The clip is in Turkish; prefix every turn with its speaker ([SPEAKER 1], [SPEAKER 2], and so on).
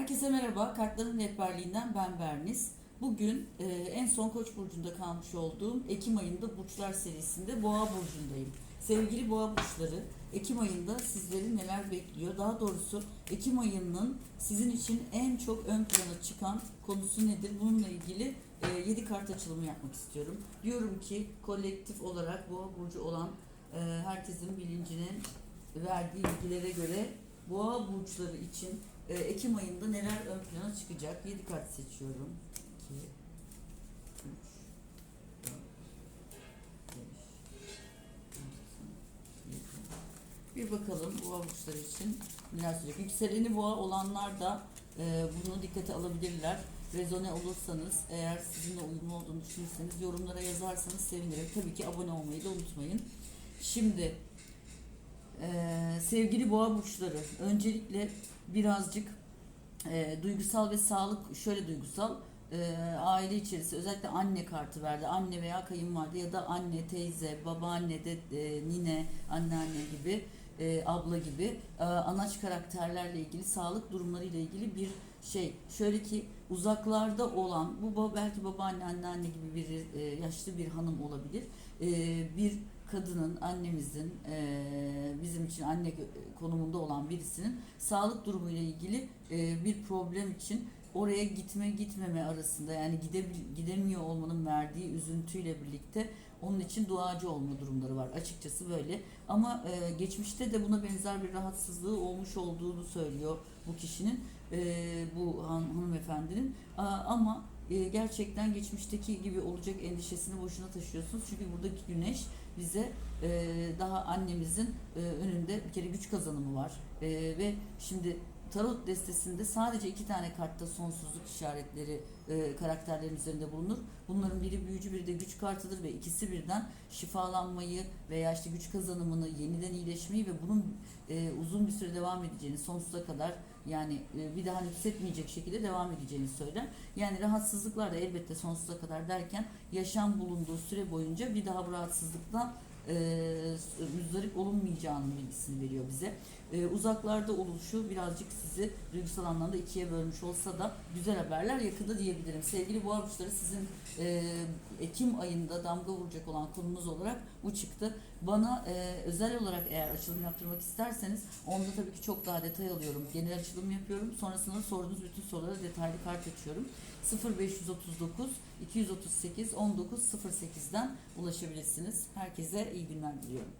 [SPEAKER 1] Herkese merhaba. Kartların rehberliğinden ben Berniz. Bugün e, en son Koç burcunda kalmış olduğum Ekim ayında burçlar serisinde Boğa burcundayım. Sevgili Boğa burçları, Ekim ayında sizleri neler bekliyor? Daha doğrusu Ekim ayının sizin için en çok ön plana çıkan konusu nedir? Bununla ilgili 7 kart açılımı yapmak istiyorum. Diyorum ki kolektif olarak Boğa burcu olan e, herkesin bilincinin verdiği bilgilere göre Boğa burçları için e, Ekim ayında neler ön plana çıkacak? 7 kart seçiyorum. 2 3 4 5 6 7 Bir bakalım boğa burçları için neler söyleyecek. Yükseleni boğa olanlar da e, bunu dikkate alabilirler. Rezone olursanız eğer sizinle uyumlu olduğunu düşünürseniz yorumlara yazarsanız sevinirim. Tabii ki abone olmayı da unutmayın. Şimdi ee, sevgili boğa burçları, öncelikle birazcık e, duygusal ve sağlık, şöyle duygusal, e, aile içerisinde özellikle anne kartı verdi. Anne veya kayınvalide ya da anne, teyze, babaanne, de, e, nine, anneanne gibi, e, abla gibi e, anaç karakterlerle ilgili, sağlık durumlarıyla ilgili bir şey. Şöyle ki uzaklarda olan, bu belki babaanne, anneanne gibi bir e, yaşlı bir hanım olabilir. E, bir kadının, annemizin, e, bizim için anne konumunda olan birisinin sağlık durumuyla ilgili e, bir problem için oraya gitme gitmeme arasında yani gidebil- gidemiyor olmanın verdiği üzüntüyle birlikte onun için duacı olma durumları var. Açıkçası böyle. Ama e, geçmişte de buna benzer bir rahatsızlığı olmuş olduğunu söylüyor bu kişinin, e, bu han, hanımefendinin. Aa, ama e, gerçekten geçmişteki gibi olacak endişesini boşuna taşıyorsunuz. Çünkü buradaki güneş bize e, daha annemizin e, önünde bir kere güç kazanımı var. Ve şimdi tarot destesinde sadece iki tane kartta sonsuzluk işaretleri e, karakterlerin üzerinde bulunur. Bunların biri büyücü biri de güç kartıdır ve ikisi birden şifalanmayı veya işte güç kazanımını, yeniden iyileşmeyi ve bunun e, uzun bir süre devam edeceğini, sonsuza kadar yani e, bir daha nüksetmeyecek şekilde devam edeceğini söyler. Yani rahatsızlıklar da elbette sonsuza kadar derken yaşam bulunduğu süre boyunca bir daha bu rahatsızlıktan e, müzdarip olunmayacağının bilgisini veriyor bize. E, uzaklarda oluşu birazcık sizi duygusal anlamda ikiye bölmüş olsa da güzel haberler yakında diyebilirim. Sevgili boğa burçları sizin e, Ekim ayında damga vuracak olan konumuz olarak bu çıktı. Bana e, özel olarak eğer açılım yaptırmak isterseniz onda tabii ki çok daha detay alıyorum. Genel açılım yapıyorum. Sonrasında sorduğunuz bütün sorulara detaylı kart açıyorum. 0539 238 1908'den ulaşabilirsiniz. Herkese iyi günler diliyorum.